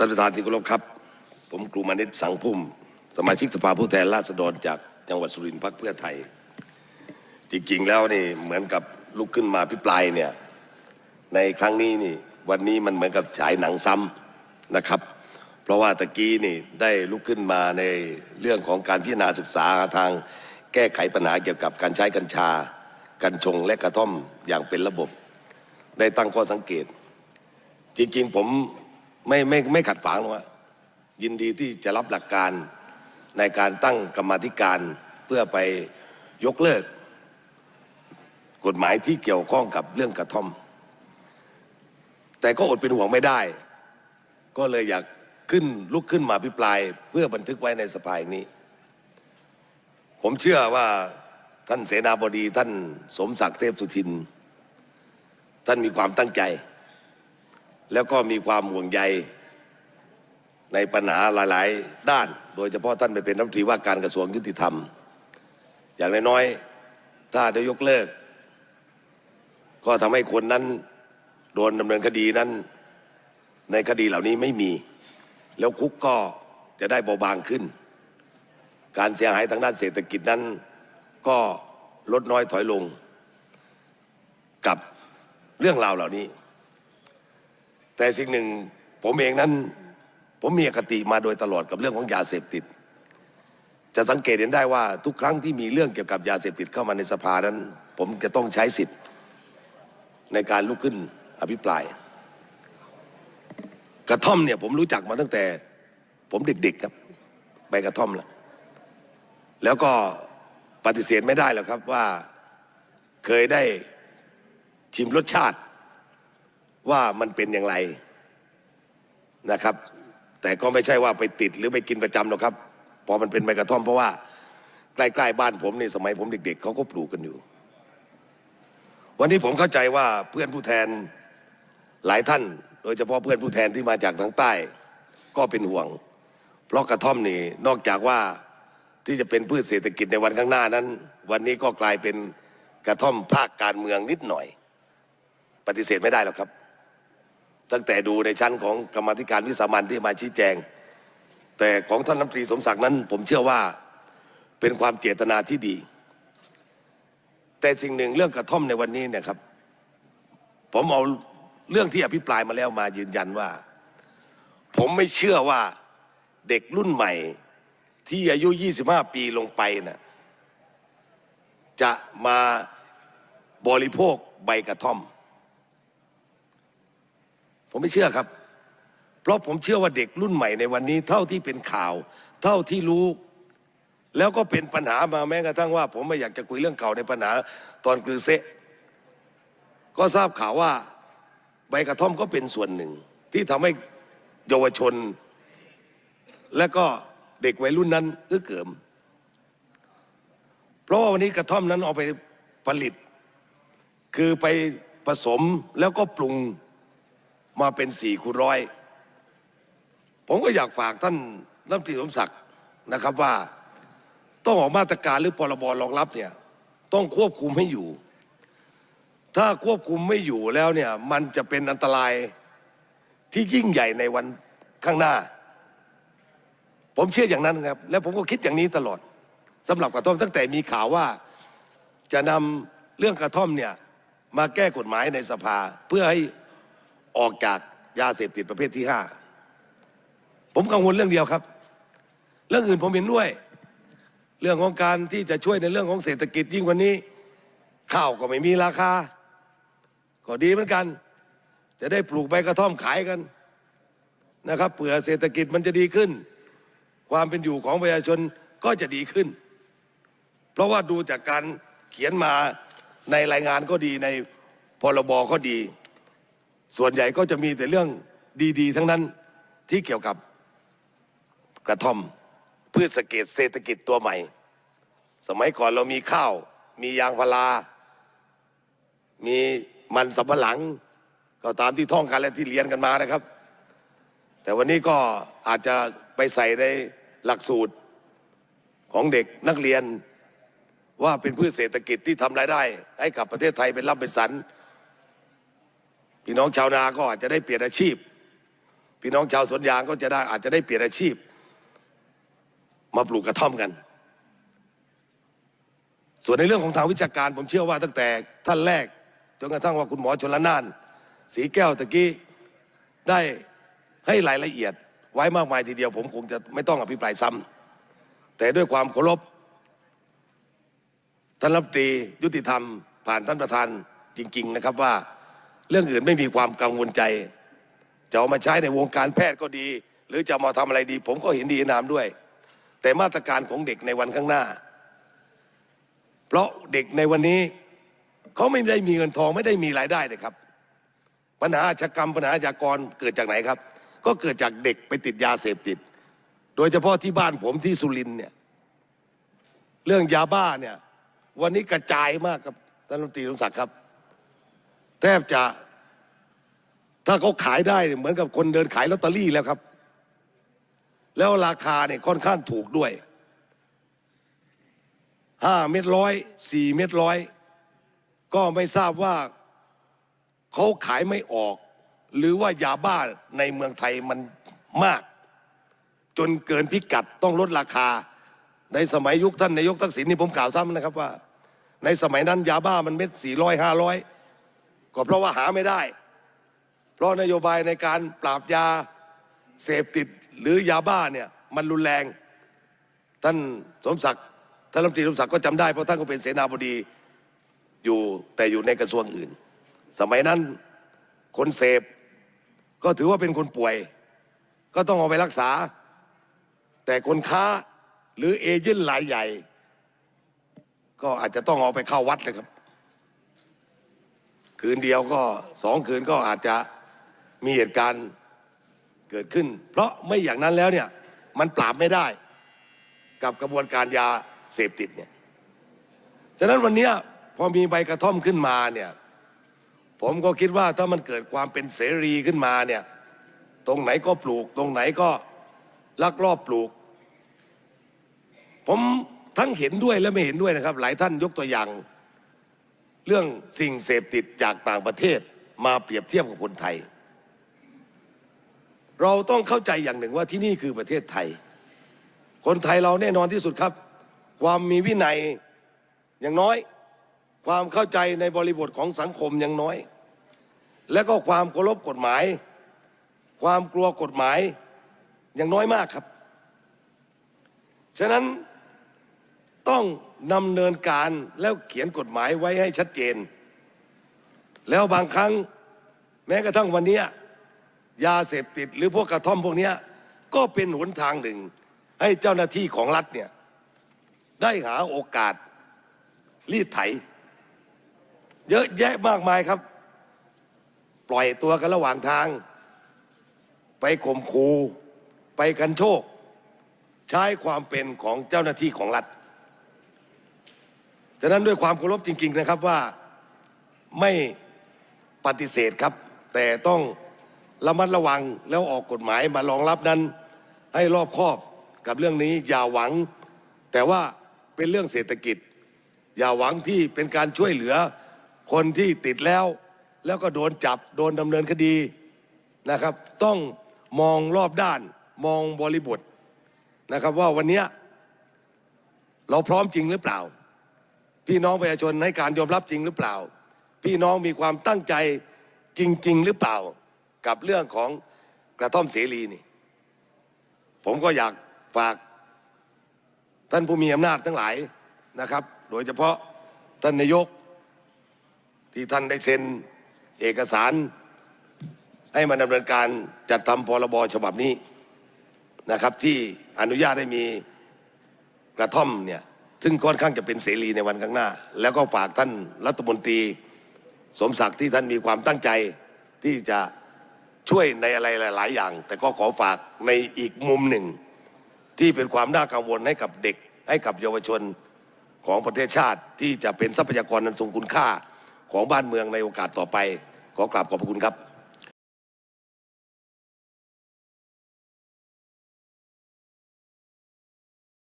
ท่านประธานที่เคารพครับ ผมกรุมานิตสังพุ่ม สมาชิกสภาผู้แทนราษฎรจากจังหวัดสุรินทร์พรรคเพื่อไทย จริงๆแล้วนี่เหมือนกับลุกขึ้นมาพิปรายเนี่ยในครั้งนี้นี่วันนี้มันเหมือนกับฉายหนังซ้ำนะครับ เพราะว่าตะกี้นี่ได้ลุกขึ้นมาในเรื่องของการพิจารณาศึกษาทางแก้ไขปัญหาเกี่ยวกับการใช้กัญชา กัญชงและกระท่อมอย่างเป็นระบบ ได้ตั้งข้อสังเกต จริงๆผม ไม่ไม่ไม่ขัดขวางหรอกว่ายินดีที่จะรับหลักการในการตั้งกรรมธิการเพื่อไปยกเลิก กฎหมายที่เกี่ยวข้องกับเรื่องกระท่อม แต่ก็อดเป็นห่วงไม่ได้ ก็เลยอยากขึ้นลุกขึ้นมาพิปราย เพื่อบันทึกไว้ในสภาแห่งนี้ ผมเชื่อว่าท่านเสนาบดีท่านสมศักดิ์เทพสุทิน ท่านมีความตั้งใจ แล้วก็มีความห่วงใยในปัญหาหลาย ๆ ด้าน โดยเฉพาะท่านไปเป็นรัฐมนตรีว่าการกระทรวงยุติธรรม อย่างน้อยๆ ถ้าได้ยกเลิก ก็ทำให้คนนั้นโดนดำเนินคดีนั้น ในคดีเหล่านี้ไม่มี แล้วคุกก็จะได้เบาบางขึ้น การเสียหายทางด้านเศรษฐกิจนั้น ก็ลดน้อยถอยลง กับเรื่องราวเหล่านี้ แต่สิ่งหนึ่งผมเองนั้น ผมมีอคติมาโดยตลอดกับเรื่องของยาเสพติด จะสังเกตเห็นได้ว่าทุกครั้งที่มีเรื่องเกี่ยวกับยาเสพติดเข้ามาในสภานั้น ผมจะต้องใช้สิทธิ์ในการลุกขึ้นอภิปราย กระท่อมเนี่ยผมรู้จักมาตั้งแต่ ผมเด็กๆครับใบกระท่อมแล้วแล้วก็ปฏิเสธไม่ได้หรอกครับว่าเคยได้ชิมรสชาติ ว่ามันเป็นอย่างไรนะครับ แต่ก็ไม่ใช่ว่าไปติดหรือไปกินประจำหรอกครับพอมันเป็นใบกระท่อมเพราะว่าใกล้ๆบ้านผมในสมัยผมเด็ก ๆเขาก็ปลูกกันอยู่ วันนี้ผมเข้าใจว่าเพื่อนผู้แทนหลายท่าน โดยเฉพาะเพื่อนผู้แทนที่มาจากทางใต้ ก็เป็นห่วง เพราะกระท่อมนี่นอกจากว่าที่จะเป็นพืชเศรษฐกิจในวันข้างหน้านั้น วันนี้ก็กลายเป็นกระท่อมภาคการเมืองนิดหน่อย ปฏิเสธไม่ได้หรอกครับ ตั้งแต่ดูในชั้นของกรรมธิการวิสามันที่มาชี้แจง แต่ของท่านรัฐมนตรีสมศักดิ์นั้น ผมเชื่อว่าเป็นความเจตนาที่ดี แต่สิ่งหนึ่งเรื่องกระท่อมในวันนี้เนี่ยครับ ผมเอาเรื่องที่อภิปรายมาแล้วมายืนยันว่า ผมไม่เชื่อว่าเด็กรุ่นใหม่ที่อายุ 25 ปีลงไปนะ่ะจะมาบริโภคใบกระท่อม ผมไม่เชื่อครับ เพราะผมเชื่อว่าเด็กรุ่นใหม่ในวันนี้ เท่าที่เป็นข่าว เท่าที่รู้ แล้วก็เป็นปัญหามาแม้กระทั่งว่า ผมไม่อยากจะคุยเรื่องเก่าในปัญหาตอนกือเซะก็ทราบข่าวว่าใบกระท่อมก็เป็นส่วนหนึ่ง ที่ทำให้เยาวชน และก็เด็กวัยรุ่นนั้นก็เกิม เพราะวันนี้กระท่อมนั้นเอาไปผลิต คือไปผสมแล้วก็ปรุง มาเป็นสี่คูณร้อยผมก็อยากฝากท่านรัฐมนตรีสมศักดิ์นะครับว่าต้องออกมาตรการหรือพรบรองรับเนี่ยต้องควบคุมให้อยู่ ถ้าควบคุมไม่อยู่แล้วเนี่ยมันจะเป็นอันตรายที่ยิ่งใหญ่ในวันข้างหน้า ผมเชื่ออย่างนั้นครับ และผมก็คิดอย่างนี้ตลอดสำหรับกระท่อมตั้งแต่มีข่าวว่าจะนำเรื่องกระท่อมเนี่ยมาแก้กฎหมายในสภาเพื่อให้ ออกจากยาเสพติดประเภทที่ห้าผมกังวลเรื่องเดียวครับ เรื่องอื่นผมเห็นด้วย เรื่องของการที่จะช่วยในเรื่องของเศรษฐกิจยิ่งกว่านี้ ข้าวก็ไม่มีราคา ก็ดีเหมือนกัน จะได้ปลูกใบกระท่อมขายกันนะครับเผื่อเศรษฐกิจมันจะดีขึ้น ความเป็นอยู่ของประชาชนก็จะดีขึ้น เพราะว่าดูจากการเขียนมาในรายงานก็ดีในพรบก็ดี ส่วนใหญ่ก็จะมีแต่เรื่องดีๆ ทั้งนั้นที่เกี่ยวกับกระท่อมพืชเศรษฐกิจเศรษฐกิจตัวใหม่ สมัยก่อนเรามีข้าว มียางพารา มีมันสำปะหลัง ก็ตามที่ท่องกันและที่เรียนกันมานะครับ แต่วันนี้ก็อาจจะไปใส่ในหลักสูตรของเด็กนักเรียนว่าเป็นพืชเศรษฐกิจที่ทำรายได้ ให้กับประเทศไทยเป็นรับเป็นสัน พี่น้องชาวนาก็อาจจะได้เปลี่ยนอาชีพ พี่น้องชาวสวนยางก็จะได้อาจจะได้เปลี่ยนอาชีพ มาปลูกกระท่อมกัน ส่วนในเรื่องของทางวิชาการ ผมเชื่อว่าตั้งแต่ท่านแรกจนกระทั่งว่าคุณหมอชนละนาน สีแก้วตะกี้ได้ให้รายละเอียดไว้มากมายทีเดียว ผมคงจะไม่ต้องอภิปรายซ้ำแต่ด้วยความเคารพท่านรัฐมนตรียุติธรรม ผ่านท่านประธานจริง ๆ นะครับว่า เรื่องอื่นไม่มีความกังวลใจ จะเอามาใช้ในวงการแพทย์ก็ดี หรือจะมาทำอะไรดี ผมก็เห็นดีนามด้วย แต่มาตรการของเด็กในวันข้างหน้า เพราะเด็กในวันนี้เขาไม่ได้มีเงินทองไม่ได้มีรายได้เลยครับ ปัญหาอาชกรรมปัญหาอาชญากรเกิดจากไหนครับ ก็เกิดจากเด็กไปติดยาเสพติด โดยเฉพาะที่บ้านผมที่สุรินเนี่ยเรื่องยาบ้าเนี่ยวันนี้กระจายมากครับท่านรัฐมนตรีสมศักดิ์ครับ แทบจะถ้าเขาขายได้เหมือนกับคนเดินขายลอตเตอรี่แล้วครับ แล้วราคาเนี่ยค่อนข้างถูกด้วยห้าเม็ดร้อยสี่เม็ดร้อยก็ไม่ทราบว่าเขาขายไม่ออก หรือว่ายาบ้าในเมืองไทยมันมาก จนเกินพิกัดต้องลดราคา ในสมัยยุคท่านนายกทักษิณนี่ผมกล่าวซ้ำนะครับว่า ในสมัยนั้นยาบ้ามันเม็ดสี่ร้อยห้าร้อย ก็เพราะว่าหาไม่ได้ เพราะนโยบายในการปราบยาเสพติดหรือยาบ้าเนี่ยมันรุนแรง ท่านสมศักดิ์ท่านรัฐมนตรีสมศักดิ์ก็จำได้เพราะท่านก็เป็นเสนาบดีอยู่แต่อยู่ในกระทรวงอื่น สมัยนั้นคนเสพก็ถือว่าเป็นคนป่วย ก็ต้องเอาไปรักษา แต่คนค้าหรือเอเจนต์รายใหญ่ ก็อาจจะต้องเอาไปเข้าวัดเลยครับ คืนเดียวก็สองคืนก็อาจจะมีเหตุการณ์เกิดขึ้น เพราะไม่อย่างนั้นแล้วเนี่ยมันปราบไม่ได้ กับกระบวนการยาเสพติดเนี่ยฉะนั้นวันนี้พอมีใบกระท่อมขึ้นมาเนี่ยผมก็คิดว่าถ้ามันเกิดความเป็นเสรีขึ้นมาเนี่ยตรงไหนก็ปลูก ตรงไหนก็ลักลอบปลูก ผมทั้งเห็นด้วยและไม่เห็นด้วยนะครับ หลายท่านยกตัวอย่าง เรื่องสิ่งเสพติดจากต่างประเทศมาเปรียบเทียบกับคนไทย เราต้องเข้าใจอย่างหนึ่งว่าที่นี่คือประเทศไทย คนไทยเราแน่นอนที่สุดครับ ความมีวินัยอย่างน้อย ความเข้าใจในบริบทของสังคมอย่างน้อย และก็ความเคารพกฎหมาย ความกลัวกฎหมายอย่างน้อยมากครับ ฉะนั้น ต้องดำเนินการแล้วเขียนกฎหมายไว้ให้ชัดเจน แล้วบางครั้งแม้กระทั่งวันนี้ยาเสพติดหรือพวกกระท่อมพวกนี้ก็เป็นหนทางหนึ่ง ให้เจ้าหน้าที่ของรัฐเนี่ยได้หาโอกาสรีดไถ เยอะแยะมากมายครับ ปล่อยตัวกันระหว่างทาง ไปข่มคูไปกันโชค ใช้ความเป็นของเจ้าหน้าที่ของรัฐ ฉะนั้นด้วยความเคารพจริง ๆนะครับว่าไม่ปฏิเสธครับ แต่ต้องระมัดระวังแล้วออกกฎหมายมารองรับนั้น ให้รอบคอบกับเรื่องนี้อย่าหวัง แต่ว่าเป็นเรื่องเศรษฐกิจ อย่าหวังที่เป็นการช่วยเหลือคนที่ติดแล้ว แล้วก็โดนจับโดนดำเนินคดีนะครับ ต้องมองรอบด้านมองบริบทนะครับว่าวันนี้เราพร้อมจริงหรือเปล่า พี่น้องประชาชนให้การยอมรับจริงหรือเปล่า พี่น้องมีความตั้งใจจริง ๆ หรือเปล่า กับเรื่องของกระท่อมเสรีนี่ ผมก็อยากฝากท่านผู้มีอำนาจทั้งหลายนะครับ โดยเฉพาะท่านนายกที่ท่านได้เซ็นเอกสาร ให้มาดำเนินการจัดทำพรบฉบับนี้นะครับ ที่อนุญาตให้มีกระท่อมเนี่ย ซึ่งค่อนข้างจะเป็นเสรีในวันข้างหน้า แล้วก็ฝากท่านรัฐมนตรี สมศักดิ์ที่ท่านมีความตั้งใจที่จะช่วยในอะไรหลาย ๆ อย่าง แต่ก็ขอฝากในอีกมุมหนึ่ง ที่เป็นความน่ากังวลให้กับเด็กให้กับเยาวชนของประเทศชาติที่จะเป็นทรัพยากรนันทรงคุณค่าของบ้านเมืองในโอกาสต่อไป ขอกราบขอบพระคุณครับ